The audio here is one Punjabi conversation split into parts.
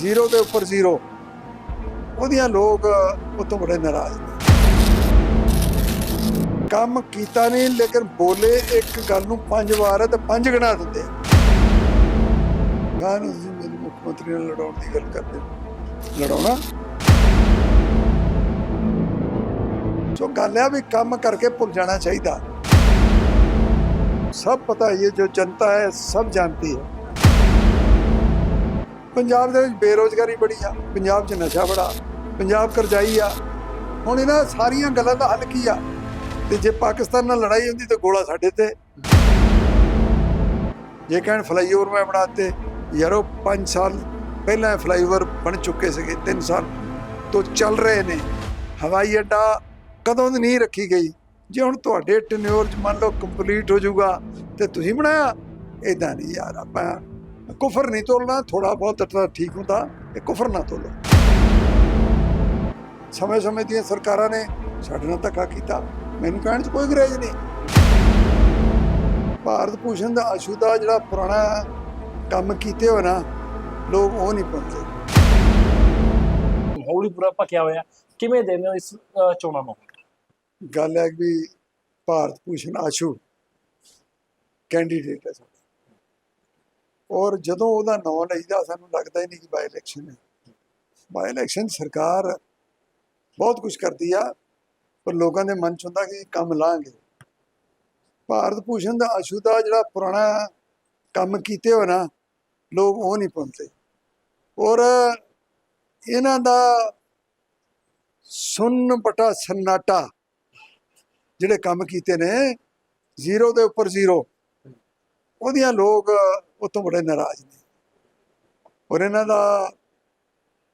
ਜ਼ੀਰੋ ਦੇ ਉੱਪਰ ਜ਼ੀਰੋ ਉਹਦੀਆਂ ਲੋਕ ਉਤੋਂ ਬੜੇ ਨਾਰਾਜ਼ ਨੇ ਕੰਮ ਕੀਤਾ ਨਹੀਂ ਲੇਕਿਨ ਬੋਲੇ ਇੱਕ ਗੱਲ ਨੂੰ ਪੰਜ ਵਾਰ ਤੇ ਪੰਜ ਗਣਾ ਦਿੰਦੇ ਗਾਂ ਨੂੰ ਤੁਸੀਂ ਮੈਨੂੰ ਮੁੱਖ ਮੰਤਰੀ ਨਾਲ ਲੜਾਉਣ ਦੀ ਗੱਲ ਕਰਦੇ ਹੋ। ਲੜਾਉਣਾ ਸੋ ਗੱਲ ਹੈ ਵੀ ਕੰਮ ਕਰਕੇ ਭੁੱਲ ਜਾਣਾ ਚਾਹੀਦਾ सब पता है ये जो जनता है सब जानती है ਪੰਜਾਬ ਦੇ ਵਿੱਚ ਬੇਰੋਜ਼ਗਾਰੀ ਬੜੀ ਆ, ਪੰਜਾਬ 'ਚ ਨਸ਼ਾ ਬੜਾ, ਪੰਜਾਬ ਕਰਜ਼ਾਈ ਆ। ਹੁਣ ਇਹਨਾਂ ਸਾਰੀਆਂ ਗੱਲਾਂ ਦਾ ਹੱਲ ਕੀ ਆ? ਤੇ ਜੇ ਪਾਕਿਸਤਾਨ ਨਾਲ ਲੜਾਈ ਹੁੰਦੀ ਤਾਂ ਗੋਲਾ ਸਾਡੇ ਤੇ। ਜੇ ਕਹਿਣ ਫਲਾਈਓਵਰ ਮੈਂ ਬਣਾਤੇ ਯਾਰੋ 5 ਸਾਲ ਪਹਿਲਾਂ ਫਲਾਈਓਵਰ ਬਣ ਚੁੱਕੇ ਸੀਗੇ 3 ਸਾਲ ਤੋਂ ਚੱਲ ਰਹੇ ਨੇ। ਹਵਾਈ ਅੱਡਾ ਕਦੋਂ ਦੀ ਨਹੀਂ ਰੱਖੀ ਗਈ? ਜੇ ਹੁਣ ਤੁਹਾਡੇ ਟੈਨਿਓਰ ਚ ਮੰਨ ਲਓ ਕੰਪਲੀਟ ਹੋ ਜਾਊਗਾ, ਤੇ ਤੁਸੀਂ ਬਣਾਇਆ? ਇਦਾਂ ਨਹੀਂ ਯਾਰ, ਆਪਾਂ ਕੁਫਰ ਨਹੀਂ ਤੋਲਣਾ ਥੋੜਾ ਬਹੁਤ ਤਾਂ ਠੀਕ ਹੁੰਦਾ ਇਹ ਕੁਫਰ ਨਾ ਤੋਲੋ। ਸਮੇਂ ਸਮੇਂ ਦੀਆਂ ਸਰਕਾਰਾਂ ਨੇ ਸਾਡੇ ਨਾਲ ਧੱਕਾ ਕੀਤਾ। ਮੈਨੂੰ ਕਹਿਣ 'ਚ ਕੋਈ ਗਰੇਜ ਨਹੀਂ। ਭਾਰਤ ਭੂਸ਼ਣ ਦਾ ਅਸ਼ੁਦਾ ਜਿਹੜਾ ਪੁਰਾਣਾ ਕੰਮ ਕੀਤੇ ਹੋਏ ਨਾ ਲੋਕ ਉਹ ਨਹੀਂ ਪਾਉਂਦੇ ਮਾਹੌਲ ਪੂਰਾ ਭਖਿਆ ਹੋਇਆ ਕਿਵੇਂ ਦੇਖਦੇ ਹੋ ਇਸ ਚੋਣਾਂ ਨੂੰ? ਗੱਲ ਹੈ ਕਿ ਵੀ ਭਾਰਤ ਭੂਸ਼ਣ ਆਸ਼ੂ ਕੈਂਡੀਡੇਟ ਹੈ ਔਰ ਜਦੋਂ ਉਹਦਾ ਨਾਂ ਲਈਦਾ, ਸਾਨੂੰ ਲੱਗਦਾ ਹੀ ਨਹੀਂ ਕਿ ਬਾਈ ਇਲੈਕਸ਼ਨ ਹੈ। ਬਾਈ ਇਲੈਕਸ਼ਨ ਸਰਕਾਰ ਬਹੁਤ ਕੁਝ ਕਰਦੀ ਆ, ਪਰ ਲੋਕਾਂ ਦੇ ਮਨ ਚ ਹੁੰਦਾ ਕਿ ਕੰਮ ਲਾਂਗੇ। ਭਾਰਤ ਭੂਸ਼ਣ ਦਾ ਆਸ਼ੂ ਦਾ ਜਿਹੜਾ ਪੁਰਾਣਾ ਕੰਮ ਕੀਤੇ ਹੋ ਨਾ, ਲੋਕ ਉਹ ਨਹੀਂ ਪਾਉਂਦੇ ਔਰ ਇਹਨਾਂ ਦਾ ਸੁੰਨ ਬਟਾ ਸੰਨਾਟਾ ਜਿਹੜੇ ਕੰਮ ਕੀਤੇ ਨੇ, ਜ਼ੀਰੋ ਦੇ ਉੱਪਰ ਜ਼ੀਰੋ। ਉਹਦੀਆਂ ਲੋਕ ਉਤੋਂ ਬੜੇ ਨਾਰਾਜ਼ ਨੇ। ਔਰ ਇਹਨਾਂ ਦਾ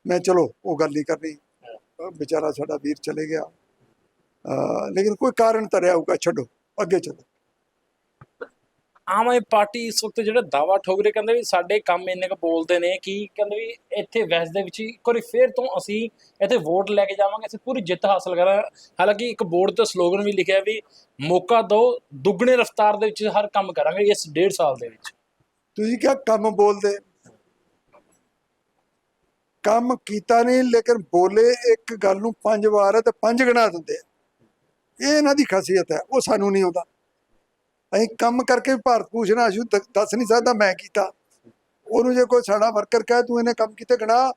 ਮੈਂ ਚਲੋ, ਉਹ ਗੱਲ ਨਹੀਂ ਕਰਨੀ। ਵਿਚਾਰਾ ਸਾਡਾ ਵੀਰ ਚਲੇ ਗਿਆ। ਲੇਕਿਨ ਕੋਈ ਕਾਰਨ ਤਾਂ ਹੋਊਗਾ, ਛੱਡੋ, ਅੱਗੇ ਚਲੋ। ਆਮ ਆਦਮੀ ਪਾਰਟੀ ਇਸ ਵਕਤ ਜਿਹੜਾ ਦਾਵਾ ਠੋਕ ਰਹੇ, ਕਹਿੰਦੇ ਵੀ ਸਾਡੇ ਕੰਮ ਇੰਨੇ ਕੁ ਬੋਲਦੇ ਨੇ ਕਿ ਕਹਿੰਦੇ ਵੀ ਇੱਥੇ ਵੈਸ ਦੇ ਵਿੱਚ ਇੱਕ ਵਾਰੀ ਫੇਰ ਤੋਂ ਅਸੀਂ ਇੱਥੇ ਵੋਟ ਲੈ ਕੇ ਜਾਵਾਂਗੇ, ਅਸੀਂ ਪੂਰੀ ਜਿੱਤ ਹਾਸਲ ਕਰਾਂਗੇ। ਹਾਲਾਂਕਿ ਇੱਕ ਬੋਰਡ ਤੇ ਸਲੋਗਨ ਵੀ ਲਿਖਿਆ ਵੀ ਮੌਕਾ ਦਿਓ, ਦੁੱਗਣੇ ਰਫ਼ਤਾਰ ਦੇ ਵਿੱਚ ਹਰ ਕੰਮ ਕਰਾਂਗੇ ਇਸ ਡੇਢ ਸਾਲ ਦੇ ਵਿੱਚ। ਤੁਸੀਂ ਕਿਹਾ ਕੰਮ ਬੋਲਦੇ। ਕੰਮ ਕੀਤਾ ਨਹੀਂ, ਲੇਕਿਨ ਬੋਲੇ ਇੱਕ ਗੱਲ ਨੂੰ ਪੰਜ ਵਾਰ ਤੇ ਪੰਜ ਗਣਾ ਦਿੰਦੇ ਇਹ ਇਹਨਾਂ ਦੀ ਖਾਸੀਅਤ ਹੈ, ਉਹ ਸਾਨੂੰ ਨਹੀਂ ਆਉਂਦਾ। ਅਸੀਂ ਕੰਮ ਕਰਕੇ ਵੀ ਭਾਰਤ ਭੂਸ਼ਣ ਆਸ਼ੂ ਦ- ਦੱਸ ਨਹੀਂ ਸਕਦਾ ਮੈਂ ਕੀਤਾ। ਉਹਨੂੰ ਜੇ ਕੋਈ ਸਾਡਾ ਵਰਕਰ ਕਹੇ, ਤੂੰ ਇਹਨੇ ਕੰਮ ਕੀਤੇ ਗਣਾ।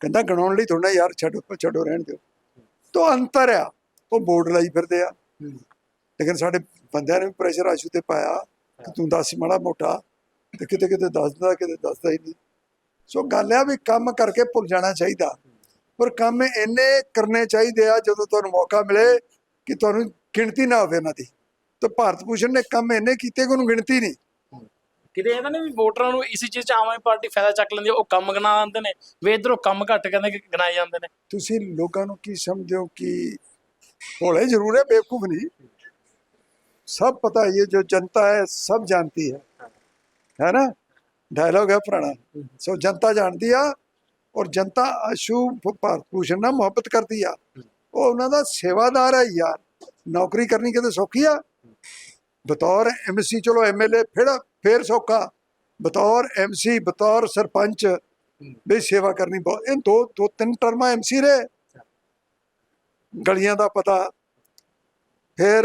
ਕਹਿੰਦਾ, ਗਣਾਉਣ ਲਈ ਥੋੜਾ ਯਾਰ, ਛੱਡੋ ਛੱਡੋ ਰਹਿਣ ਦਿਓ। ਤੋਂ ਅੰਤਰ ਆ, ਉਹ ਬੋਰਡ ਲਾਈ ਫਿਰਦੇ ਆ। ਲੇਕਿਨ ਸਾਡੇ ਬੰਦਿਆਂ ਨੇ ਵੀ ਪ੍ਰੈਸ਼ਰ ਆਸ਼ੂ ਤੇ ਪਾਇਆ ਕਿ ਤੂੰ ਦੱਸ ਮਾੜਾ ਮੋਟਾ, ਤੇ ਕਿਤੇ ਕਿਤੇ ਦੱਸਦਾ ਕਿਤੇ ਦੱਸਦਾ ਹੀ ਨਹੀਂ। ਸੋ ਗੱਲ ਆ ਵੀ ਕੰਮ ਕਰਕੇ ਭੁੱਲ ਜਾਣਾ ਚਾਹੀਦਾ। ਪਰ ਕੰਮ ਇੰਨੇ ਕਰਨੇ ਚਾਹੀਦੇ ਆ ਜਦੋਂ ਤੁਹਾਨੂੰ ਮੌਕਾ ਮਿਲੇ ਕਿ ਤੁਹਾਨੂੰ ਗਿਣਤੀ ਨਾ ਹੋਵੇ ਇਹਨਾਂ ਦੀ। ਤੇ ਭਾਰਤ ਭੂਸ਼ਣ ਨੇ ਕੰਮ ਇੰਨੇ ਕੀਤੇ ਕਿ ਉਹਨੂੰ ਗਿਣਤੀ ਨਹੀਂ। ਕਿਤੇ ਇਹਦਾ ਨੇ ਵੀ ਵੋਟਰਾਂ ਨੂੰ ਇਸੇ ਚੀਜ਼ 'ਚ ਆਮ ਆਦਮੀ ਪਾਰਟੀ ਫਾਇਦਾ ਚੱਕ ਲੈਂਦੀ ਉਹ ਕੰਮ ਗਣਾ ਆਉਂਦੇ ਨੇ ਵੇ ਇਧਰੋਂ ਕੰਮ ਘੱਟ ਕਹਿੰਦੇ ਕਿ ਗਣਾਏ ਜਾਂਦੇ ਨੇ। ਤੁਸੀਂ ਲੋਕਾਂ ਨੂੰ ਕੀ ਸਮਝਦੇ ਕਿ ਭੋਲੇ ਜ਼ਰੂਰ ਹੈ ਬੇਵਕੂਫ ਨਹੀਂ। ਸਭ ਪਤਾ ਇਹ ਜੋ ਜਨਤਾ ਹੈ ਸਭ ਜਾਣਦੀ ਹੈ। ਹੈ ਨਾ? ਡਾਇਲੋਗ ਹੈ ਪੁਰਾਣਾ। ਸੋ ਜਨਤਾ ਜਾਣਦੀ ਆ ਔਰ ਜਨਤਾ ਅਸ਼ੂ ਭਾਰਤ ਭੂਸ਼ਣ ਨਾਲ ਮੁਹੱਬਤ ਕਰਦੀ ਆ। ਉਹ ਉਹਨਾਂ ਦਾ ਸੇਵਾਦਾਰ ਹੈ ਯਾਰ। ਨੌਕਰੀ ਕਰਨੀ ਕਿਤੇ ਸੌਖੀ ਆ? ਬਤੌਰ ਐਮਸੀ ਚਲੋ ਐਮਐਲਏ ਫਿਰ ਫਿਰ ਸੌਖਾ। ਬਤੌਰ ਐਮਸੀ ਬਤੌਰ ਸਰਪੰਚ, ਵੀ ਸੇਵਾ ਕਰਨੀ ਬਹੁਤ, ਇਹ ਦੋ ਦੋ, ਤਿੰਨ ਟਰਮਾਂ ਐਮਸੀ ਰਹੇ। ਗਲੀਆਂ ਦਾ ਪਤਾ। ਫਿਰ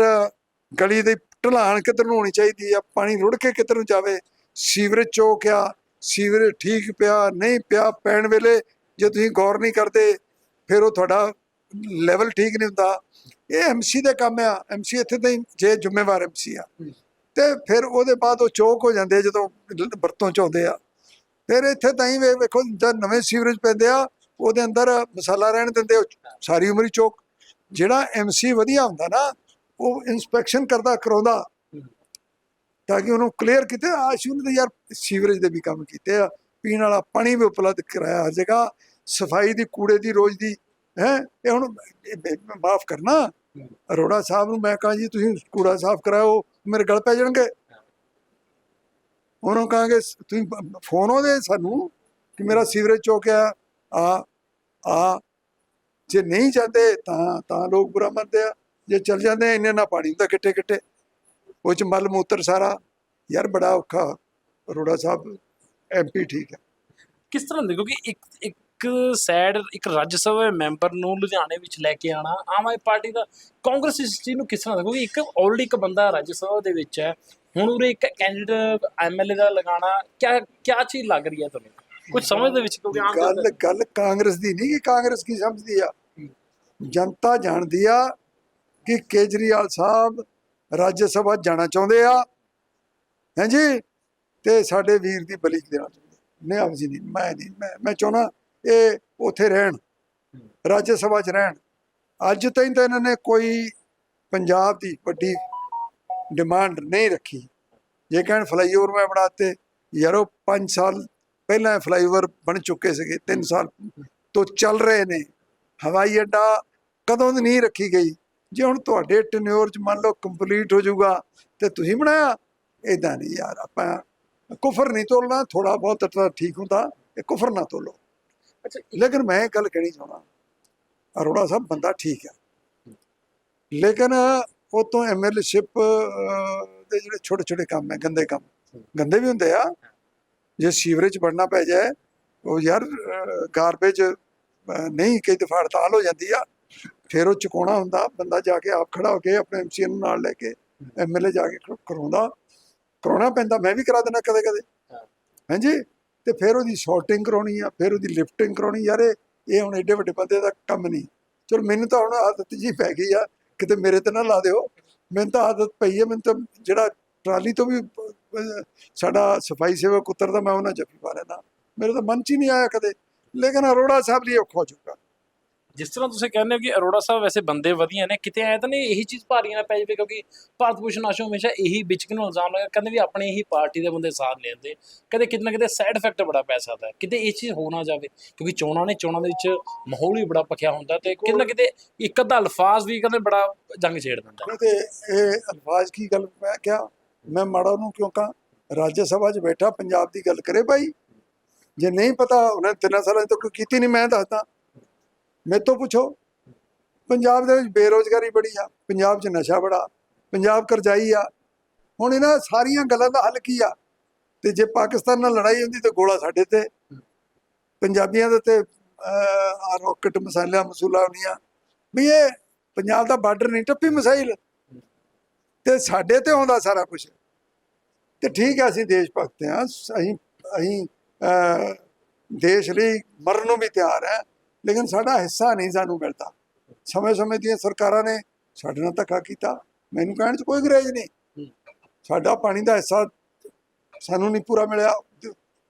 ਗਲੀ ਦੀ ਢਲਾਨ ਕਿੱਧਰ ਨੂੰ ਹੋਣੀ ਚਾਹੀਦੀ ਆ? ਪਾਣੀ ਰੁੜ ਕੇ ਕਿੱਧਰ ਨੂੰ ਜਾਵੇ? ਸੀਵਰੇਜ ਚੋਕ ਆ। ਸੀਵਰੇਜ ਠੀਕ ਪਿਆ, ਨਹੀਂ ਪਿਆ ਪੈਣ ਵੇਲੇ, ਜੇ ਤੁਸੀਂ ਗੌਰ ਨਹੀਂ ਕਰਦੇ, ਫਿਰ ਉਹ ਤੁਹਾਡਾ ਲੈਵਲ ਠੀਕ ਨਹੀਂ ਹੁੰਦਾ। ਇਹ ਐਮਸੀ ਦੇ ਕੰਮ ਆ। ਐਮਸੀ ਇੱਥੇ ਤਾਂ ਜੇ ਜ਼ਿੰਮੇਵਾਰ ਐਮਸੀ ਆ। ਤੇ ਫਿਰ ਉਹਦੇ ਬਾਅਦ ਉਹ ਚੌਕ ਹੋ ਜਾਂਦੇ ਆ ਜਦੋਂ ਵਰਤੋਂ ਚ ਆਉਂਦੇ ਆ। ਫਿਰ ਇੱਥੇ ਤਾਂ ਹੀ ਵੇਖੋ ਜਦ ਨਵੇਂ ਸੀਵਰੇਜ ਪੈਂਦੇ ਆ, ਉਹਦੇ ਅੰਦਰ ਮਸਾਲਾ ਰਹਿਣ ਦਿੰਦੇ ਉਹ ਸਾਰੀ ਉਮਰ ਹੀ ਚੌਕ। ਜਿਹੜਾ ਐਮਸੀ ਵਧੀਆ ਹੁੰਦਾ ਨਾ, ਉਹ ਇਨਸਪੈਕਸ਼ਨ ਕਰਦਾ, ਕਰਾਉਂਦਾ। ਤਾਂ ਕਿ ਉਹਨੂੰ ਕਲੀਅਰ ਕੀਤੇ ਆਸ਼ੂ ਨੇ ਤਾਂ ਯਾਰ ਸੀਵਰੇਜ ਦੇ ਵੀ ਕੰਮ ਕੀਤੇ ਆ। ਪੀਣ ਵਾਲਾ ਪਾਣੀ ਵੀ ਉਪਲਬਧ ਕਰਾਇਆ ਹਰ ਜਗ੍ਹਾ। ਸਫ਼ਾਈ ਦੀ, ਕੂੜੇ ਦੀ, ਰੋਜ਼ ਦੀ ਹੈ ਇਹ ਹੁਣ ਮਾਫ ਕਰਨਾ। ਅਰੋੜਾ ਸਾਹਿਬ ਨੂੰ ਮੈਂ ਕਹਾਂ ਜੀ, ਤੁਸੀਂ ਕੂੜਾ ਸਾਫ਼ ਕਰਾਓ, ਮੇਰੇ ਗਲ ਪੈ ਜਾਣਗੇ। ਉਹਨੂੰ ਕਹਾਂਗੇ, ਤੁਸੀਂ ਫੋਨ ਉਹਦੇ ਸਾਨੂੰ, ਕਿ ਮੇਰਾ ਸੀਵਰੇਜ ਚੌਕਿਆ ਆ ਆ ਜੇ ਨਹੀਂ ਜਾਂਦੇ, ਤਾਂ ਤਾਂ ਲੋਕ ਬੁਰਾ ਮੰਨਦੇ ਆ। ਜੇ ਚੱਲ ਜਾਂਦੇ, ਇੰਨੇ ਨਾ ਪਾਣੀ ਹੁੰਦਾ ਕਿੱਟੇ ਕਿੱਟੇ ਉਹ ਚ ਮਲ ਮੂਤਰ ਸਾਰਾ। ਯਾਰ ਬੜਾ ਔਖਾ। ਅਰੋੜਾ ਸਾਹਿਬ ਐਮਪੀ ਠੀਕ ਹੈ। ਕਿਸ ਤਰ੍ਹਾਂ ਦੇ ਕਿਉਂਕਿ ਇੱਕ ਇੱਕ ਇੱਕ ਸਾਈਡ ਇੱਕ ਰਾਜ ਸਭਾ ਮੈਂਬਰ ਨੂੰ ਲੁਧਿਆਣੇ ਵਿੱਚ ਲੈ ਕੇ ਆਣਾ ਆਮ ਆਦਮੀ ਪਾਰਟੀ ਦਾ ਕਾਂਗਰਸ ਇਸ ਚੀਜ਼ ਨੂੰ ਕਿਸ ਤਰ੍ਹਾਂ ਦੇਖੋ ਕਿਉਂਕਿ ਇੱਕ ਆਲਰੇਡੀ ਇੱਕ ਬੰਦਾ ਰਾਜ ਸਭਾ ਦੇ ਵਿੱਚ ਹੈ ਹੁਣ ਉਰੇ ਇੱਕ ਕੈਂਡੀਡੇਟ ਐਮਐਲਏ ਦਾ ਲਗਾਉਣਾ ਕਿਆ ਕਿਆ ਚੀਜ਼ ਲੱਗ ਰਹੀ ਹੈ ਤੁਹਾਨੂੰ? ਕੁਝ ਸਮਝ ਦੇ ਵਿੱਚ ਕਿਉਂਕਿ ਆਮ ਗੱਲ ਗੱਲ ਕਾਂਗਰਸ ਦੀ ਨਹੀਂ ਕਿ ਕਾਂਗਰਸ ਕੀ ਸਮਝਦੀ ਆ? ਜਨਤਾ ਜਾਣਦੀ ਆ ਕਿ ਕੇਜਰੀਵਾਲ ਸਾਹਿਬ ਰਾਜ ਸਭਾ ਜਾਣਾ ਚਾਹੁੰਦੇ ਆ। ਹਾਂਜੀ ਤੇ ਸਾਡੇ ਵੀਰ ਦੀ ਬਲੀ ਦੇਣਾ ਚਾਹੁੰਦੇ ਨਹੀਂ ਆਪ ਜੀ ਨਹੀਂ ਮੈਂ ਨਹੀਂ ਮੈਂ ਮੈਂ ਚਾਹਣਾ ਇਹ ਉੱਥੇ ਰਹਿਣ, ਰਾਜ ਸਭਾ 'ਚ ਰਹਿਣ। ਅੱਜ ਤਾਈਂ ਤਾਂ ਇਹਨਾਂ ਨੇ ਕੋਈ ਪੰਜਾਬ ਦੀ ਵੱਡੀ ਡਿਮਾਂਡ ਨਹੀਂ ਰੱਖੀ। ਜੇ ਕਹਿਣ ਫਲਾਈਓਵਰ ਮੈਂ ਬਣਾਤੇ, ਯਾਰੋ 5 ਸਾਲ ਪਹਿਲਾਂ ਫਲਾਈਓਵਰ ਬਣ ਚੁੱਕੇ ਸੀਗੇ 3 ਸਾਲ ਤੋਂ ਚੱਲ ਰਹੇ ਨੇ। ਹਵਾਈ ਅੱਡਾ ਕਦੋਂ ਦੀ ਨਹੀਂ ਰੱਖੀ ਗਈ? ਜੇ ਹੁਣ ਤੁਹਾਡੇ ਟੈਨਿਓਰ ਚ ਮੰਨ ਲਓ ਕੰਪਲੀਟ ਹੋ ਜਾਊਗਾ, ਤੇ ਤੁਸੀਂ ਬਣਾਇਆ? ਇਦਾਂ ਨਹੀਂ ਯਾਰ, ਆਪਾਂ ਕੁਫਰ ਨਹੀਂ ਤੋਲਣਾ ਥੋੜਾ ਬਹੁਤ ਤਾਂ ਠੀਕ ਹੁੰਦਾ ਇਹ ਕੁਫਰ ਨਾ ਤੋਲੋ। ਲੇਕਿਨ ਮੈਂ ਇਹ ਗੱਲ ਕਹਿਣੀ ਚਾਹੁੰਦਾ। ਅਰੋੜਾ ਸਾਹਿਬ ਬੰਦਾ ਠੀਕ ਹੈ। ਲੇਕਿਨ ਉਹ ਤੋਂ ਐਮਐਲਏਸ਼ਿਪ ਦੇ ਜਿਹੜੇ ਛੋਟੇ ਛੋਟੇ ਕੰਮ ਹੈ ਗੰਦੇ ਕੰਮ। ਗੰਦੇ ਵੀ ਹੁੰਦੇ ਆ। ਜੇ ਸੀਵਰੇਜ ਬਣਨਾ ਪੈ ਜਾਏ ਉਹ ਯਾਰ ਗਾਰਬੇਜ ਨਹੀਂ ਕਈ ਦਫਾ ਹੜਤਾਲ ਹੋ ਜਾਂਦੀ ਆ। ਫਿਰ ਉਹ ਚੁਕਾਉਣਾ ਹੁੰਦਾ। ਬੰਦਾ ਜਾ ਕੇ ਆਪ ਖੜਾ ਹੋ ਕੇ ਆਪਣੇ ਐਮਸੀ ਨੂੰ ਨਾਲ ਲੈ ਕੇ ਐਮਐਲਏ ਜਾ ਕੇ ਕਰ- ਕਰਾਉਂਦਾ। ਕਰਾਉਣਾ ਪੈਂਦਾ। ਮੈਂ ਵੀ ਕਰਾ ਦੇਣਾ ਕਦੇ ਕਦੇ। ਹਾਂਜੀ? ਤੇ ਫਿਰ ਉਹਦੀ ਸ਼ਾਰਟਿੰਗ ਕਰਾਉਣੀ ਆ, ਫਿਰ ਉਹਦੀ ਲਿਫਟਿੰਗ ਕਰਾਉਣੀ, ਯਾਰ ਇਹ ਹੁਣ ਐਡੇ ਵੱਡੇ ਬੰਦੇ ਦਾ ਕੰਮ ਨਹੀਂ। ਚਲੋ ਮੈਨੂੰ ਤਾਂ ਹੁਣ ਆਦਤ ਜੀ ਪੈ ਗਈ ਆ, ਕਿਤੇ ਮੇਰੇ ਤੇ ਨਾ ਲਾ ਦਿਓ। ਮੈਨੂੰ ਤਾਂ ਆਦਤ ਪਈ ਹੈ ਮੈਨੂੰ ਤਾਂ ਜਿਹੜਾ ਟਰਾਲੀ ਤੋਂ ਵੀ ਸਾਡਾ ਸਫ਼ਾਈ ਸੇਵਕ ਉਤਰਦਾ, ਮੈਂ ਉਹਨਾਂ ਜੱਫੀ ਪਾ ਲੈਂਦਾ ਮੇਰੇ ਤਾਂ ਮਨ ਚ ਹੀ ਨਹੀਂ ਆਇਆ ਕਦੇ। ਲੇਕਿਨ ਅਰੋੜਾ ਸਾਹਿਬ ਲਈ ਔਖਾ ਹੋ ਚੁੱਕਾ ਜਿਸ ਤਰ੍ਹਾਂ ਤੁਸੀਂ ਕਹਿੰਦੇ ਹੋ ਕਿ ਅਰੋੜਾ ਸਾਹਿਬ ਵੈਸੇ ਬੰਦੇ ਵਧੀਆ ਨੇ, ਕਿਤੇ ਆਇਆ ਤਾਂ ਨਹੀਂ ਇਹੀ ਚੀਜ਼ ਭਾਰੀ ਨਾ ਪੈ ਜਾਵੇ ਕਿਉਂਕਿ ਭਾਰਤ ਭੂਸ਼ਣ ਆਸ਼ੂ ਹਮੇਸ਼ਾ ਇਹੀ ਵਿਚਕ ਨੂੰ ਇਲਜ਼ਾਮ ਲਗਾ ਕਹਿੰਦੇ ਵੀ ਆਪਣੇ ਹੀ ਪਾਰਟੀ ਦੇ ਬੰਦੇ ਸਾਥ ਲੈਂਦੇ ਕਦੇ ਕਿਤੇ ਨਾ ਕਿਤੇ ਸਾਈਡ ਇਫੈਕਟ ਬੜਾ ਪੈ ਸਕਦਾ ਹੈ। ਕਿਤੇ ਇਹ ਚੀਜ਼ ਹੋ ਨਾ ਜਾਵੇ, ਕਿਉਂਕਿ ਚੋਣਾਂ ਨੇ, ਚੋਣਾਂ ਦੇ ਵਿੱਚ ਮਾਹੌਲ ਵੀ ਬੜਾ ਪੱਕਿਆ ਹੁੰਦਾ ਤੇ ਕਿਤੇ ਨਾ ਕਿਤੇ ਇੱਕ ਅੱਧਾ ਅਲਫਾਜ਼ ਵੀ ਕਹਿੰਦੇ ਬੜਾ ਜੰਗ ਛੇੜ ਦਿੰਦਾ ਤੇ ਇਹ ਅਲਫਾਜ਼ ਕੀ ਗੱਲ ਮੈਂ ਕਿਹਾ, ਮੈਂ ਮਾੜਾ ਨੂੰ ਕਿਉਂ ਕਹਾਂ, ਰਾਜ ਸਭਾ 'ਚ ਬੈਠਾ, ਪੰਜਾਬ ਦੀ ਗੱਲ ਕਰੇ ਭਾਈ। ਜੇ ਨਹੀਂ ਪਤਾ, ਉਹਨੇ ਤਿੰਨਾਂ ਸਾਲਾਂ 'ਚ ਕੋਈ ਕੀਤੀ ਨਹੀਂ, ਮੈਂ ਦੱਸਦਾ। ਮੇਰੇ ਤੋਂ ਪੁੱਛੋ। ਪੰਜਾਬ ਦੇ ਵਿੱਚ ਬੇਰੋਜ਼ਗਾਰੀ ਬੜੀ ਆ, ਪੰਜਾਬ 'ਚ ਨਸ਼ਾ ਬੜਾ, ਪੰਜਾਬ ਕਰਜ਼ਾਈ ਆ। ਹੁਣ ਇਹਨਾਂ ਸਾਰੀਆਂ ਗੱਲਾਂ ਦਾ ਹੱਲ ਕੀ ਆ? ਤੇ ਜੇ ਪਾਕਿਸਤਾਨ ਨਾਲ ਲੜਾਈ ਹੁੰਦੀ ਤੇ ਗੋਲਾ ਸਾਡੇ ਤੇ। ਪੰਜਾਬੀਆਂ ਦੇ ਤੇ ਆ ਰੌਕਟ ਮਸਾਲਾ ਮਸੂਲਾ ਹੁੰਦੀਆਂ। ਵੀ ਇਹ ਪੰਜਾਬ ਦਾ ਬਾਰਡਰ ਨਹੀਂ, ਟੱਪੀ ਮਸਾਈਲ। ਤੇ ਸਾਡੇ ਤੇ ਆਉਂਦਾ ਸਾਰਾ ਕੁਝ ਤੇ ਠੀਕ ਹੈ ਅਸੀਂ ਦੇਸ਼ ਭਗਤ ਹਾਂ। ਅਸੀਂ ਅਸੀਂ ਦੇਸ਼ ਲਈ ਮਰਨ ਨੂੰ ਵੀ ਤਿਆਰ ਹੈ। ਲੇਕਿਨ ਸਾਡਾ ਹਿੱਸਾ ਨਹੀਂ ਸਾਨੂੰ ਮਿਲਦਾ। ਸਮੇਂ-ਸਮੇਂ ਦੀਆਂ ਸਰਕਾਰਾਂ ਨੇ ਸਾਡੇ ਨਾਲ ਧੱਕਾ ਕੀਤਾ। ਮੈਨੂੰ ਕਹਿਣ 'ਚ ਕੋਈ ਗਰੇਜ ਨਹੀਂ। ਸਾਡਾ ਪਾਣੀ ਦਾ ਹਿੱਸਾ ਸਾਨੂੰ ਨਹੀਂ ਪੂਰਾ ਮਿਲਿਆ।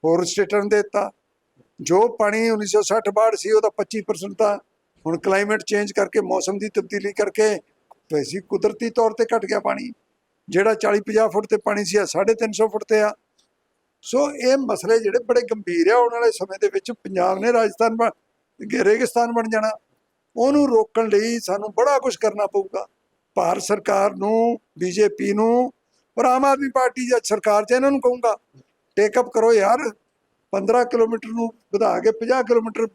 ਹੋਰ ਸਟੇਟਾਂ ਨੂੰ ਦਿੱਤਾ। ਜੋ ਪਾਣੀ 1960 ਬਾੜ ਸੀ ਉਹਦਾ 25% ਤਾਂ ਹੁਣ ਕਲਾਈਮੇਟ ਚੇਂਜ ਕਰਕੇ ਮੌਸਮ ਦੀ ਤਬਦੀਲੀ ਕਰਕੇ ਵੈਸੀ ਕੁਦਰਤੀ ਤੌਰ ਤੇ ਘਟ ਗਿਆ ਪਾਣੀ। ਜਿਹੜਾ 40 50 ਫੁੱਟ ਤੇ ਪਾਣੀ ਸੀ ਆ 350 ਫੁੱਟ ਤੇ ਆ। ਸੋ ਇਹ ਮਸਲੇ ਜਿਹੜੇ ਬੜੇ ਗੰਭੀਰ ਆ ਆਉਣ ਵਾਲੇ ਸਮੇਂ ਦੇ ਵਿੱਚ ਪੰਜਾਬ ਨੇ ਰਾਜਸਥਾਨ ਰੇਗਿਸਤਾਨ ਬਣ ਜਾਣਾ। ਉਹਨੂੰ ਰੋਕਣ ਲਈ ਸਾਨੂੰ ਬੜਾ ਕੁਝ ਕਰਨਾ ਪਊਗਾ। ਭਾਰਤ ਸਰਕਾਰ ਨੂੰ, ਬੀਜੇਪੀ ਨੂੰ ਪਰ ਆਮ ਆਦਮੀ ਪਾਰਟੀ ਜਾਂ ਸਰਕਾਰ ਚ ਇਹਨਾਂ ਨੂੰ ਕਹੂੰਗਾ ਟੇਕ ਅਪ ਕਰੋ ਯਾਰ। 15 ਕਿਲੋਮੀਟਰ ਨੂੰ ਵਧਾ ਕੇ 50 ਕਿਲੋਮੀਟਰ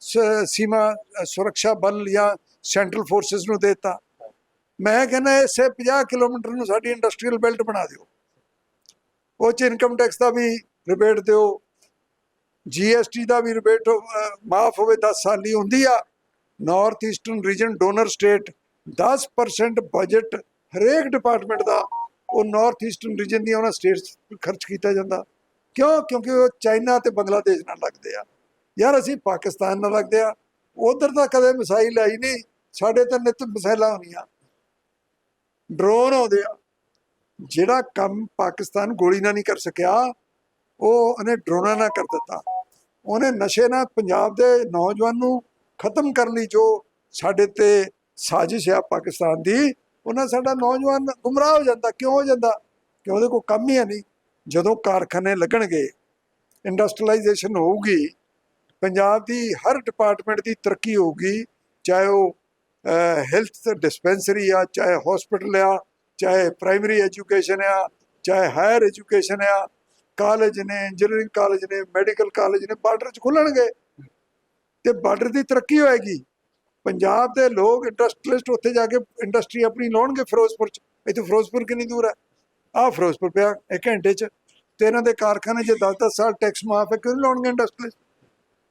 ਸ- ਸੀਮਾ ਸੁਰੱਖਿਆ ਬਲ ਜਾਂ ਸੈਂਟਰਲ ਫੋਰਸਸ ਨੂੰ ਦੇਤਾ। ਮੈਂ ਕਹਿੰਦਾ ਇਸੇ 50 ਕਿਲੋਮੀਟਰ ਨੂੰ ਸਾਡੀ ਇੰਡਸਟਰੀਅਲ ਬੈਲਟ ਬਣਾ ਦਿਓ। ਉਹ ਚ ਇਨਕਮ ਟੈਕਸ ਦਾ ਵੀ ਰਿਬੇਟ ਦਿਓ। ਜੀਐਸਟੀ ਦਾ ਵੀ ਰਿਬੇਟ ਮਾਫ ਹੋਵੇ 10 ਸਾਲ ਲਈ ਹੁੰਦੀ ਆ north eastern region donor state 10% budget ਹਰੇਕ ਡਿਪਾਰਟਮੈਂਟ ਦਾ, ਉਹ ਨਾਰਥ ਈਸਟਰਨ ਰੀਜਨ ਦੀਆਂ ਉਹਨਾਂ ਸਟੇਟਸ ਖਰਚ ਕੀਤਾ ਜਾਂਦਾ। ਕਿਉਂ? ਕਿਉਂਕਿ ਉਹ ਚਾਈਨਾ ਤੇ ਬੰਗਲਾਦੇਸ਼ ਨਾਲ ਲੱਗਦੇ ਆ। ਯਾਰ, ਅਸੀਂ ਪਾਕਿਸਤਾਨ ਨਾਲ ਲੱਗਦੇ ਆ। ਉਧਰ ਤਾਂ ਕਦੇ ਮਿਸਾਈਲ ਆਈ ਨਹੀਂ, ਸਾਡੇ ਤਾਂ ਨਿਤ ਮਿਸਾਈਲਾਂ ਹੁੰਦੀਆਂ ਡਰੋਨ ਆਉਂਦੇ ਆ। ਜਿਹੜਾ ਕੰਮ ਪਾਕਿਸਤਾਨ ਗੋਲੀ ਨਾਲ ਨਹੀਂ ਕਰ ਸਕਿਆ ਉਹ ਉਹਨੇ ਡਰੋਨਾਂ ਨਾਲ ਕਰ ਦਿੱਤਾ। ਉਹਨੇ ਨਸ਼ੇ ਨਾਲ ਪੰਜਾਬ ਦੇ ਨੌਜਵਾਨ ਨੂੰ ਖਤਮ ਕਰਨ ਲਈ ਜੋ ਸਾਡੇ ਤੇ ਸਾਜ਼ਿਸ਼ ਆ ਪਾਕਿਸਤਾਨ ਦੀ, ਉਹਨਾਂ ਸਾਡਾ ਨੌਜਵਾਨ ਗੁੰਮਰਾਹ ਹੋ ਜਾਂਦਾ। ਕਿਉਂ ਹੋ ਜਾਂਦਾ? ਕਿ ਉਹਦੇ ਕੋਲ ਕੰਮ ਹੀ ਹੈ ਨਹੀਂ। ਜਦੋਂ ਕਾਰਖਾਨੇ ਲੱਗਣਗੇ ਇੰਡਸਟਰੀਲਾਈਜੇਸ਼ਨ ਹੋਊਗੀ, ਪੰਜਾਬ ਦੀ ਹਰ ਡਿਪਾਰਟਮੈਂਟ ਦੀ ਤਰੱਕੀ ਹੋਊਗੀ, ਚਾਹੇ ਉਹ ਹੈਲਥ ਡਿਸਪੈਂਸਰੀ ਆ, ਚਾਹੇ ਹਸਪੀਟਲ ਆ, ਚਾਹੇ ਪ੍ਰਾਇਮਰੀ ਐਜੂਕੇਸ਼ਨ ਆ, ਚਾਹੇ ਹਾਇਰ ਐਜੂਕੇਸ਼ਨ ਆ ਕਾਲਜ ਨੇ ਇੰਜੀਨੀਅਰਿੰਗ ਕਾਲਜ ਨੇ ਮੈਡੀਕਲ ਕਾਲਜ ਨੇ ਬਾਰਡਰ 'ਚ ਖੁੱਲਣਗੇ ਤੇ ਬਾਰਡਰ ਦੀ ਤਰੱਕੀ ਹੋਏਗੀ। ਪੰਜਾਬ ਦੇ ਲੋਕ ਇੰਡਸਟਰੀਲਿਸਟ ਉੱਥੇ ਜਾ ਕੇ ਇੰਡਸਟਰੀ ਆਪਣੀ ਲਾਉਣਗੇ ਫਿਰੋਜ਼ਪੁਰ 'ਚ। ਇੱਥੇ ਫਿਰੋਜ਼ਪੁਰ ਕਿੰਨੀ ਦੂਰ ਹੈ? ਆਹ ਫਿਰੋਜ਼ਪੁਰ ਪਿਆ ਇੱਕ ਘੰਟੇ 'ਚ ਤੇ ਇਹਨਾਂ ਦੇ ਕਾਰਖਾਨੇ ਜੇ 10-10 ਸਾਲ ਟੈਕਸ ਮਾਫ ਹੈ ਕਿਉਂ ਲਾਉਣਗੇ ਇੰਡਸਟਰੀਲਿਸਟ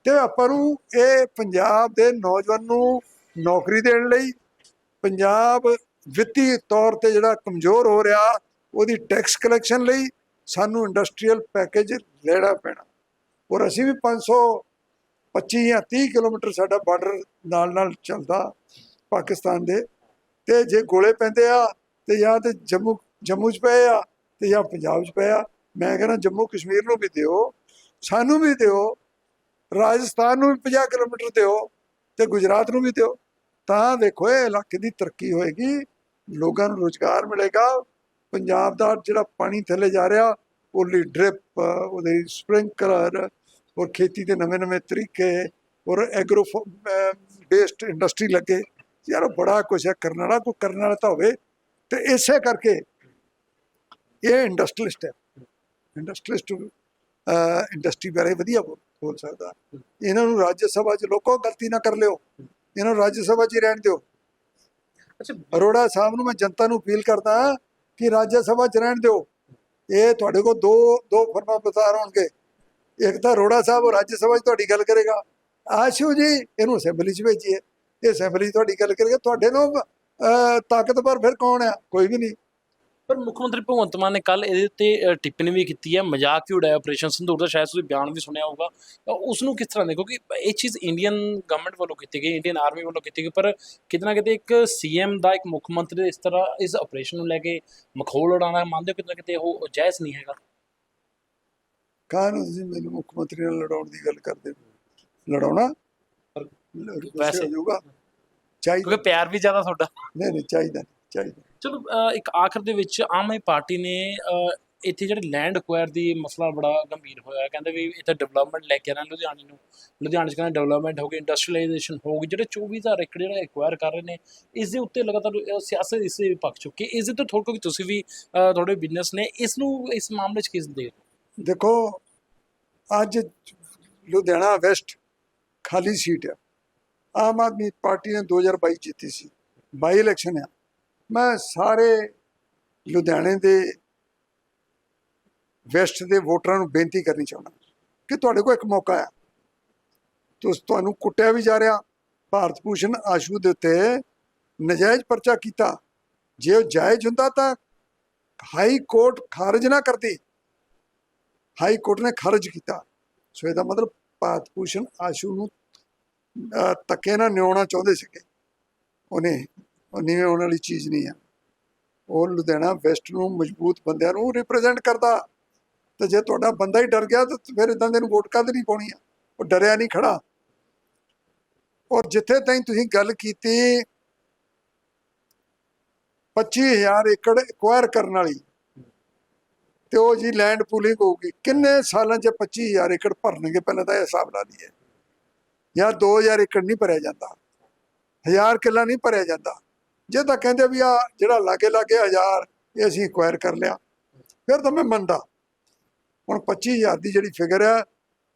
ਤੇ ਆਪਾਂ ਨੂੰ ਇਹ ਪੰਜਾਬ ਦੇ ਨੌਜਵਾਨ ਨੂੰ ਨੌਕਰੀ ਦੇਣ ਲਈ ਪੰਜਾਬ ਵਿੱਤੀ ਤੌਰ ਤੇ ਜਿਹੜਾ ਕਮਜ਼ੋਰ ਹੋ ਰਿਹਾ, ਉਹਦੀ ਟੈਕਸ ਕਲੈਕਸ਼ਨ ਲਈ ਸਾਨੂੰ ਇੰਡਸਟਰੀਅਲ ਪੈਕੇਜ ਲੈਣਾ ਪੈਣਾ। ਔਰ ਅਸੀਂ ਵੀ 525 ਜਾਂ 30 ਕਿਲੋਮੀਟਰ ਸਾਡਾ ਬਾਰਡਰ ਨਾਲ ਨਾਲ ਚੱਲਦਾ ਪਾਕਿਸਤਾਨ ਦੇ। ਤੇ ਜੇ ਗੋਲੇ ਪੈਂਦੇ ਆ ਤੇ ਜਾਂ ਤੇ ਜੰਮੂ ਜੰਮੂ 'ਚ ਪਏ ਆ ਤੇ ਜਾਂ ਪੰਜਾਬ 'ਚ ਪਏ ਆ, ਮੈਂ ਕਹਿੰਦਾ ਜੰਮੂ ਕਸ਼ਮੀਰ ਨੂੰ ਵੀ ਦਿਓ, ਸਾਨੂੰ ਵੀ ਦਿਓ, ਰਾਜਸਥਾਨ ਨੂੰ ਵੀ 50 ਕਿਲੋਮੀਟਰ ਦਿਓ ਤੇ ਗੁਜਰਾਤ ਨੂੰ ਵੀ ਦਿਓ। ਤਾਂ ਦੇਖੋ ਇਹ ਇਲਾਕੇ ਦੀ ਤਰੱਕੀ ਹੋਏਗੀ, ਲੋਕਾਂ ਨੂੰ ਰੋਜ਼ਗਾਰ ਮਿਲੇਗਾ ਪੰਜਾਬ ਦਾ ਜਿਹੜਾ ਪਾਣੀ ਥੱਲੇ ਜਾ ਰਿਹਾ ਉਹਲੀ ਡ੍ਰਿਪ ਉਹਦੇ ਸਪ੍ਰਿੰਕਲਰ ਔਰ ਖੇਤੀ ਦੇ ਨਵੇਂ-ਨਵੇਂ ਤਰੀਕੇ ਔਰ ਐਗਰੋ ਬੇਸਡ ਇੰਡਸਟਰੀ ਲੱਗੇ। ਯਾਰ ਬੜਾ ਕੁਝ ਹੈ ਕਰਨ ਵਾਲਾ ਕੋਈ ਕਰਨ ਵਾਲਾ ਤਾਂ ਹੋਵੇ। ਤੇ ਇਸੇ ਕਰਕੇ ਇਹ ਇੰਡਸਟਰੀਲਿਸਟ ਹੈ। ਇੰਡਸਟਰੀਲਿਸਟ ਇੰਡਸਟਰੀ ਬਾਰੇ ਵਧੀਆ ਬੋਲ ਸਕਦਾ। ਇਹਨਾਂ ਨੂੰ ਰਾਜ ਸਭਾ 'ਚ ਲੋਕੋ ਗਲਤੀ ਨਾ ਕਰ ਲਿਓ। ਇਹਨਾਂ ਨੂੰ ਰਾਜ ਸਭਾ 'ਚ ਹੀ ਰਹਿਣ ਦਿਓ। ਅੱਛਾ। ਅਰੋੜਾ ਸਾਹਿਬ ਨੂੰ ਮੈਂ ਜਨਤਾ ਨੂੰ ਅਪੀਲ ਕਰਦਾ ਕਿ ਰਾਜ ਸਭਾ 'ਚ ਰਹਿਣ ਦਿਓ? ਇਹ ਤੁਹਾਡੇ ਕੋਲ ਦੋ ਦੋ ਫਰਮਾ ਬਤਾਰ ਹੋਣਗੇ। ਇੱਕ ਤਾਂ ਅਰੋੜਾ ਸਾਹਿਬ ਉਹ ਰਾਜ ਸਭਾ 'ਚ ਤੁਹਾਡੀ ਗੱਲ ਕਰੇਗਾ। ਆਸ਼ੂ ਜੀ, ਇਹਨੂੰ ਅਸੈਂਬਲੀ 'ਚ ਭੇਜੀਏ। ਇਹ ਅਸੈਂਬਲੀ 'ਚ ਤੁਹਾਡੀ ਗੱਲ ਕਰੇਗਾ। ਤੁਹਾਡੇ ਨਾਲ ਤਾਕਤਵਰ ਫਿਰ ਕੌਣ ਆ? ਕੋਈ ਵੀ ਨਹੀਂ। ਪਰ ਮੁੱਖ ਮੰਤਰੀ ਭਗਵੰਤ ਮਾਨ ਨੇ ਕੱਲ ਇਹਦੇ ਉੱਤੇ ਟਿੱਪਣੀ ਵੀ ਕੀਤੀ ਹੈ। ਮਜ਼ਾਕ ਹੀ ਉਡਾਇਆ ਆਪਰੇਸ਼ਨ ਸੰਦੂਰ ਦਾ ਸ਼ਾਇਦ ਤੁਸੀਂ ਬਿਆਨ ਵੀ ਸੁਣਿਆ ਹੋਊਗਾ। ਉਸ ਨੂੰ ਕਿਸ ਤਰ੍ਹਾਂ ਦੇ ਕਿਉਂਕਿ ਇਹ ਚੀਜ਼ ਇੰਡੀਅਨ ਗਵਰਨਮੈਂਟ ਵੱਲੋਂ ਕੀਤੀ ਗਈ ਇੰਡੀਅਨ ਆਰਮੀ ਵੱਲੋਂ ਕੀਤੀ ਗਈ ਪਰ ਕਿਤੇ ਨਾ ਕਿਤੇ ਇੱਕ ਸੀਐਮ ਦਾ ਇੱਕ ਮੁੱਖ ਮੰਤਰੀ ਇਸ ਤਰ੍ਹਾਂ ਇਸ ਆਪਰੇਸ਼ਨ ਨੂੰ ਲੈ ਕੇ ਮਖੌਲ ਉਡਾਉਣਾ ਮੰਨਦੇ ਹੋ ਕਿਤੇ ਉਹ ਜਾਇਜ਼ ਨਹੀਂ ਹੈਗਾ? ਕਾਹਨੂੰ ਤੁਸੀਂ ਮੈਨੂੰ ਮੁੱਖ ਮੰਤਰੀ ਨਾਲ ਲੜਾਉਣ ਦੀ ਗੱਲ ਕਰਦੇ ਲੜਾਉਣਾ? ਪਰ ਵੈਸੇ ਵੈਸੇ- ਹੋ ਜਾਊਗਾ। ਚਾਹੀਦਾ। ਕਿਉਂਕਿ ਪਿਆਰ ਵੀ ਜ਼ਿਆਦਾ ਤੁਹਾਡਾ। ਨਹੀਂ ਨਹੀਂ ਚਾਹੀਦਾ ਚਾਹੀਦਾ। ਚਲੋ ਇੱਕ ਆਖਰ ਦੇ ਵਿੱਚ ਆਮ ਆਦਮੀ ਪਾਰਟੀ ਨੇ ਇੱਥੇ ਜਿਹੜੇ ਲੈਂਡ ਅਕਵਾਇਰ ਦੀ ਮਸਲਾ ਬੜਾ ਗੰਭੀਰ ਹੋਇਆ। ਕਹਿੰਦੇ ਵੀ ਇੱਥੇ ਡਿਵੈਲਪਮੈਂਟ ਲੈ ਕੇ ਆਣਾ ਲੁਧਿਆਣੇ ਨੂੰ। ਲੁਧਿਆਣੇ 'ਚ ਕਹਿੰਦੇ ਡਿਵੈਲਪਮੈਂਟ ਹੋ ਗਈ ਇੰਡਸਟਰੀਅਲਾਈਜੇਸ਼ਨ ਹੋਗੀ ਜਿਹੜੇ 24000 ਏਕੜ ਜਿਹੜਾ ਐਕਵਾਇਰ ਕਰ ਰਹੇ ਨੇ ਇਸ ਦੇ ਉੱਤੇ ਲਗਾਤਾਰ ਸਿਆਸਤ ਇਸ ਦੇ ਪੱਖ ਚੁੱਕੀ ਇਸ ਦੇ ਤੋਂ ਥੋੜਾ ਕਿਉਂਕਿ ਤੁਸੀਂ ਵੀ ਅ, ਤੁਹਾਡੇ ਬਿਜ਼ਨਸ ਨੇ ਇਸ ਨੂੰ ਇਸ ਮਾਮਲੇ 'ਚ ਕਿਸ ਦੇ ਦੇਖੋ ਅੱਜ ਲੁਧਿਆਣਾ ਵੈਸਟ ਖਾਲੀ ਸੀਟ ਹੈ ਆਮ ਆਦਮੀ ਪਾਰਟੀ ਨੇ 2022 ਜਿੱਤੀ ਸੀ। ਬਾਈ ਇਲੈਕਸ਼ਨ ਆ। ਮੈਂ ਸਾਰੇ ਲੁਧਿਆਣੇ ਦੇ ਵੈਸਟ ਦੇ ਵੋਟਰਾਂ ਨੂੰ ਬੇਨਤੀ ਕਰਨੀ ਚਾਹੁੰਦਾ ਕਿ ਤੁਹਾਡੇ ਕੋਲ ਇੱਕ ਮੌਕਾ ਹੈ ਤੁਸ ਤੁਹਾਨੂੰ ਕੁੱਟਿਆ ਵੀ ਜਾ ਰਿਹਾ। ਭਾਰਤ ਭੂਸ਼ਣ ਆਸ਼ੂ ਦੇ ਉੱਤੇ ਨਜਾਇਜ਼ ਪਰਚਾ ਕੀਤਾ। ਜੇ ਉਹ ਜਾਇਜ਼ ਹੁੰਦਾ ਤਾਂ ਹਾਈ ਕੋਰਟ ਖਾਰਜ ਨਾ ਕਰਦੀ। ਹਾਈ ਕੋਰਟ ਨੇ ਖਾਰਜ ਕੀਤਾ। ਸੋ ਇਹਦਾ ਮਤਲਬ ਭਾਰਤ ਭੂਸ਼ਣ ਆਸ਼ੂ ਨੂੰ ਅਹ, ਧੱਕੇ ਨਾਲ ਨਿਉਣਾ ਚਾਹੁੰਦੇ ਸੀਗੇ। ਉਹਨੇ ਉਹ ਨੀਵੇਂ ਹੋਣ ਵਾਲੀ ਚੀਜ਼ ਨਹੀਂ ਆ। ਉਹ ਲੁਧਿਆਣਾ ਵੈਸਟ ਨੂੰ ਮਜ਼ਬੂਤ ਬੰਦਿਆਂ ਨੂੰ ਰਿਪਰੈਜ਼ੈਂਟ ਕਰਦਾ। ਤੇ ਜੇ ਤੁਹਾਡਾ ਬੰਦਾ ਹੀ ਡਰ ਗਿਆ, ਤਾਂ ਫਿਰ ਇਦਾਂ ਦੇ ਨੂੰ ਵੋਟ ਕਾਹਦੇ ਨਹੀਂ ਪਾਉਣੀ ਆ? ਉਹ ਡਰਿਆ ਨਹੀਂ ਖੜਾ। ਔਰ ਜਿੱਥੇ ਤਾਈਂ ਤੁਸੀਂ ਗੱਲ ਕੀਤੀ 25000 ਏਕੜ ਐਕਵਾਇਰ ਕਰਨ ਵਾਲੀ, ਤੇ ਉਹ ਜੀ ਲੈਂਡ ਪੂਲਿੰਗ ਹੋਊਗੀ। ਕਿੰਨੇ ਸਾਲਾਂ 'ਚ 25000 ਏਕੜ ਭਰਨਗੇ? ਪਹਿਲਾਂ ਤਾਂ ਇਹ ਹਿਸਾਬ ਲਾ ਲਈਏ। ਜਾਂ 2000 ਏਕੜ ਨਹੀਂ ਭਰਿਆ ਜਾਂਦਾ। 1000 ਕਿੱਲਾ ਨਹੀਂ ਭਰਿਆ ਜਾਂਦਾ। ਜੇ ਤਾਂ ਕਹਿੰਦੇ ਵੀ ਆ ਜਿਹੜਾ ਲਾਗੇ ਲਾਗੇ 1000 ਇਹ ਅਸੀਂ ਐਕਵਾਇਰ ਕਰ ਲਿਆ, ਫਿਰ ਤਾਂ ਮੈਂ ਮੰਨਦਾ। ਹੁਣ 25000 ਦੀ ਜਿਹੜੀ ਫਿਗਰ ਹੈ,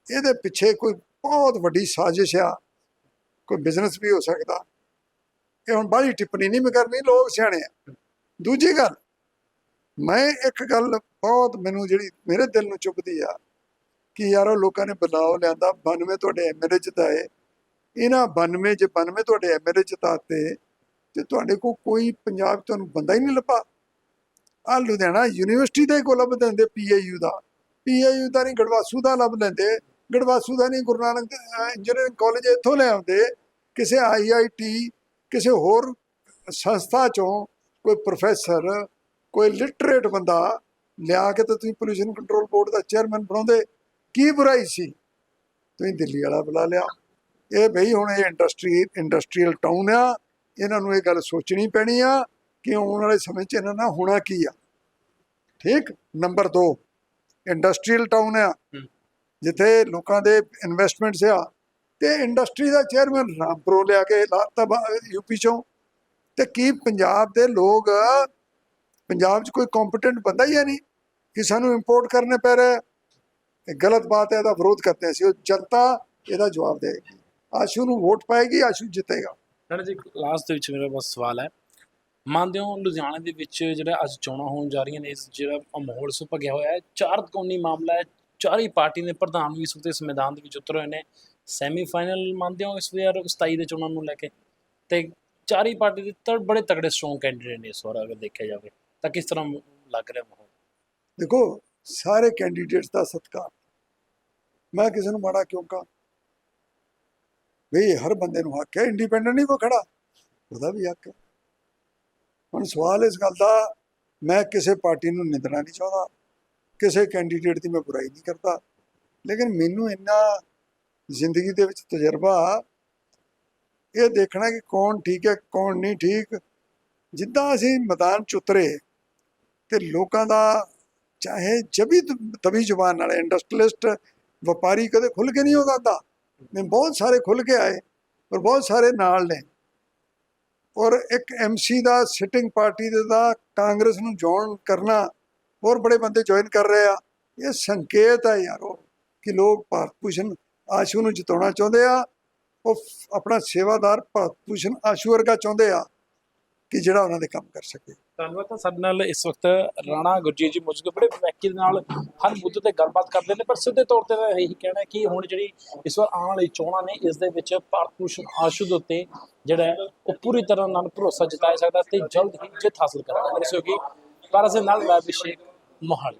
ਇਹਦੇ ਪਿੱਛੇ ਕੋਈ ਬਹੁਤ ਵੱਡੀ ਸਾਜ਼ਿਸ਼ ਆ, ਕੋਈ ਬਿਜ਼ਨਸ ਵੀ ਹੋ ਸਕਦਾ। ਇਹ ਹੁਣ ਬਾਹਲੀ ਟਿੱਪਣੀ ਨਹੀਂ, ਮੈਂ ਕਰਨੀ ਲੋਕ ਸਿਆਣੇ ਆ। ਦੂਜੀ ਗੱਲ, ਮੈਂ ਇੱਕ ਗੱਲ ਬਹੁਤ ਮੈਨੂੰ ਜਿਹੜੀ ਮੇਰੇ ਦਿਲ ਨੂੰ ਚੁੱਭਦੀ ਆ, ਕਿ ਯਾਰ ਉਹ ਲੋਕਾਂ ਨੇ ਬਦਲਾਅ ਲਿਆਂਦਾ 92 ਤੁਹਾਡੇ ਐਮਐਲਏ ਜਿਤਾਏ ਇਹਨਾਂ 92 ਜੇ 92 ਤੁਹਾਡੇ ਐਮਐਲਏ ਜਿਤਾਤੇ ਤੇ ਤੁਹਾਡੇ ਕੋਲ ਕੋਈ ਪੰਜਾਬ 'ਚ ਤੁਹਾਨੂੰ ਬੰਦਾ ਹੀ ਨਹੀਂ ਲੱਭਾ। ਆ ਲੁਧਿਆਣਾ ਯੂਨੀਵਰਸਿਟੀ ਦਾ ਹੀ ਕੋਲ ਲੱਭ ਦਿੰਦੇ ਪੀਏਯੂ ਦਾ। ਪੀਏਯੂ ਦਾ ਨਹੀਂ, ਗੜਵਾਸੂ ਦਾ ਲੱਭ ਲੈਂਦੇ। ਗੜਵਾਸੂ ਦਾ ਨਹੀਂ, ਗੁਰੂ ਨਾਨਕ ਇੰਜੀਨੀਅਰਿੰਗ ਕਾਲਜ ਇੱਥੋਂ ਲੈ ਆਉਂਦੇ। ਕਿਸੇ ਆਈਆਈਟੀ ਕਿਸੇ ਹੋਰ ਸੰਸਥਾ ਚੋਂ ਕੋਈ ਪ੍ਰੋਫੈਸਰ ਕੋਈ ਲਿਟਰੇਟ ਬੰਦਾ ਲਿਆ ਕੇ ਤਾਂ ਤੁਸੀਂ ਪੋਲੂਸ਼ਨ ਕੰਟਰੋਲ ਬੋਰਡ ਦਾ ਚੇਅਰਮੈਨ ਬਣਾਉਂਦੇ। ਕੀ ਬੁਰਾਈ ਸੀ? ਤੁਸੀਂ ਦਿੱਲੀ ਵਾਲਾ ਬੁਲਾ ਲਿਆ। ਇਹ ਬਈ ਹੁਣ ਇਹ ਇੰਡਸਟਰੀ ਇੰਡਸਟਰੀਅਲ ਟਾਊਨ ਆ। ਇਹਨਾਂ ਨੂੰ ਇਹ ਗੱਲ ਸੋਚਣੀ ਪੈਣੀ ਆ ਕਿ ਆਉਣ ਵਾਲੇ ਸਮੇਂ 'ਚ ਇਹਨਾਂ ਨਾਲ ਹੋਣਾ ਕੀ ਆ। ਠੀਕ? ਨੰਬਰ 2 ਇੰਡਸਟਰੀਅਲ ਟਾਊਨ ਆ। ਜਿੱਥੇ ਲੋਕਾਂ ਦੇ ਇਨਵੈਸਟਮੈਂਟਸ ਆ। ਤੇ ਇੰਡਸਟਰੀ ਦਾ ਚੇਅਰਮੈਨ ਰਾਮਪੁਰੋਂ ਲਿਆ ਕੇ ਲਾਤਾ ਯੂਪੀ ਚੋਂ। ਤੇ ਕੀ ਪੰਜਾਬ ਦੇ ਲੋਕ ਪੰਜਾਬ 'ਚ ਕੋਈ ਕੰਪੀਟੈਂਟ ਬੰਦਾ ਹੀ ਹੈ ਨਹੀਂ ਕਿ ਸਾਨੂੰ ਇੰਪੋਰਟ ਕਰਨੇ ਪੈ ਰਹੇ ਇਹ ਗਲਤ ਬਾਤ ਹੈ ਇਹਦਾ ਵਿਰੋਧ ਕਰਦੇ ਅਸੀਂ। ਉਹ ਜਨਤਾ ਇਹਦਾ ਜਵਾਬ ਦੇਗੀ ਆਸ਼ੂ ਨੂੰ ਵੋਟ ਪਾਏਗੀ ਆਸ਼ੂ ਜਿੱਤੇਗਾ। ਮੈਡਮ ਜੀ, ਲਾਸਟ ਦੇ ਵਿੱਚ ਮੇਰਾ ਬਸ ਸਵਾਲ ਹੈ। ਮੰਨਦੇ ਹੋ ਲੁਧਿਆਣੇ ਦੇ ਵਿੱਚ ਜਿਹੜਾ ਅੱਜ ਚੋਣਾਂ ਹੋਣ ਜਾ ਰਹੀਆਂ ਨੇ, ਇਸ ਜਿਹੜਾ ਮਾਹੌਲ ਸੁਭਗਿਆ ਹੋਇਆ ਹੈ, ਚਾਰ ਕੋਣੀ ਮਾਮਲਾ ਹੈ, ਚਾਰੀ ਪਾਰਟੀ ਦੇ ਪ੍ਰਧਾਨ ਵੀ ਇਸ ਵਕਤ ਇਸ ਮੈਦਾਨ ਦੇ ਵਿੱਚ ਉਤਰ ਹੋਏ ਨੇ। ਸੈਮੀਫਾਈਨਲ ਮੰਨਦੇ ਹੋ ਇਸ ਵਾਰ 27 ਦੇ ਚੋਣਾਂ ਨੂੰ ਲੈ ਕੇ? ਤੇ ਚਾਰੀ ਪਾਰਟੀ ਦੇ ਤਾਂ ਬੜੇ ਤਗੜੇ ਸਟਰੋਂਗ ਕੈਂਡੀਡੇਟ ਨੇ ਇਸ ਵਾਰ ਅਗਰ ਦੇਖਿਆ ਜਾਵੇ, ਤਾਂ ਕਿਸ ਤਰ੍ਹਾਂ ਲੱਗ ਰਿਹਾ ਮਾਹੌਲ? ਦੇਖੋ, ਸਾਰੇ ਕੈਂਡੀਡੇਟਸ ਦਾ ਸਤਿਕਾਰ। ਮੈਂ ਕਿਸੇ ਨੂੰ ਮਾੜਾ ਕਿਉਂ ਕਹਾਂ? ਵੀ ਹਰ ਬੰਦੇ ਨੂੰ ਹੱਕ ਹੈ ਇੰਡੀਪੈਂਡੈਂਟ ਨਹੀਂ ਕੋ ਖੜਾ। ਉਹਦਾ ਵੀ ਹੱਕ ਹੈ। ਹੁਣ ਸਵਾਲ ਇਸ ਗੱਲ ਦਾ, ਮੈਂ ਕਿਸੇ ਪਾਰਟੀ ਨੂੰ ਨਿੰਦਣਾ ਨਹੀਂ ਚਾਹੁੰਦਾ। ਕਿਸੇ ਕੈਂਡੀਡੇਟ ਦੀ ਮੈਂ ਬੁਰਾਈ ਨਹੀਂ ਕਰਦਾ। ਲੇਕਿਨ ਮੈਨੂੰ ਇੰਨਾ ਜ਼ਿੰਦਗੀ ਦੇ ਵਿੱਚ ਤਜਰਬਾ, ਇਹ ਦੇਖਣਾ ਕਿ ਕੌਣ ਠੀਕ ਹੈ, ਕੌਣ ਨਹੀਂ ਠੀਕ। ਜਿੱਦਾਂ ਅਸੀਂ ਮੈਦਾਨ ਚ ਉਤਰੇ ਤੇ ਲੋਕਾਂ ਦਾ, ਚਾਹੇ ਜਬੀ ਤਵੀ ਜ਼ੁਬਾਨ ਨਾਲ ਇੰਡਸਟਰੀਲਿਸਟ ਵਪਾਰੀ ਕਦੇ ਖੁੱਲ ਕੇ ਨਹੀਂ ਹੋਗਾ ਨੇ ਬਹੁਤ ਸਾਰੇ ਖੁੱਲ ਕੇ ਆਏ ਔਰ ਬਹੁਤ ਸਾਰੇ ਨਾਲ ਨੇ। ਔਰ ਇੱਕ ਐਮਸੀ ਦਾ ਸਿਟਿੰਗ ਪਾਰਟੀ ਦੇ ਦਾ ਕਾਂਗਰਸ ਨੂੰ ਜੁਆਇਨ ਕਰਨਾ ਹੋਰ ਬੜੇ ਬੰਦੇ ਜੁਆਇਨ ਕਰ ਰਹੇ ਆ। ਇਹ ਸੰਕੇਤ ਹੈ ਯਾਰੋ ਕਿ ਲੋਕ ਭਾਰਤ ਭੂਸ਼ਣ ਆਸ਼ੂ ਨੂੰ ਜਿਤਾਉਣਾ ਚਾਹੁੰਦੇ ਆ। ਉਹ ਆਪਣਾ ਸੇਵਾਦਾਰ ਭਾਰਤ ਭੂਸ਼ਣ ਆਸ਼ੂ ਵਰਗਾ ਚਾਹੁੰਦੇ ਆ। ਕਿ ਜਿਹੜਾ ਉਹਨਾਂ ਦੇ ਕੰਮ ਕਰ ਸਕੇ। ਧੰਨਵਾਦ ਤਾਂ ਸਾਡੇ ਨਾਲ ਇਸ ਵਕਤ ਰਾਣਾ ਗੁਰਜੀਤ ਜੀ ਮੌਜੂਦ ਬੜੇ ਵਿਵੇਕੀ ਦੇ ਨਾਲ ਹਰ ਮੁੱਦੇ ਤੇ ਗੱਲਬਾਤ ਕਰਦੇ ਨੇ, ਪਰ ਸਿੱਧੇ ਤੌਰ ਤੇ ਇਹੀ ਕਹਿਣਾ ਕਿ ਹੁਣ ਜਿਹੜੀ ਇਸ ਵਾਰ ਆਉਣ ਵਾਲੀ ਚੋਣਾਂ ਨੇ, ਇਸ ਦੇ ਵਿੱਚ ਭਾਰਤ ਭੂਸ਼ਣ ਆਸ਼ੂ ਦੇ ਉੱਤੇ ਜਿਹੜਾ ਹੈ, ਉਹ ਪੂਰੀ ਤਰ੍ਹਾਂ ਨਾਲ ਭਰੋਸਾ ਜਤਾਇਆ ਸਕਦਾ ਤੇ ਜਲਦ ਹੀ ਜਿੱਤ ਹਾਸਲ ਕਰਾਂਗਾ। ਇਸ ਕਿਉਂਕਿ ਭਾਰਤ ਦੇ ਨਾਲ ਮੈਂ ਅਭਿਸ਼ੇਕ ਮੋਹਾਲੀ।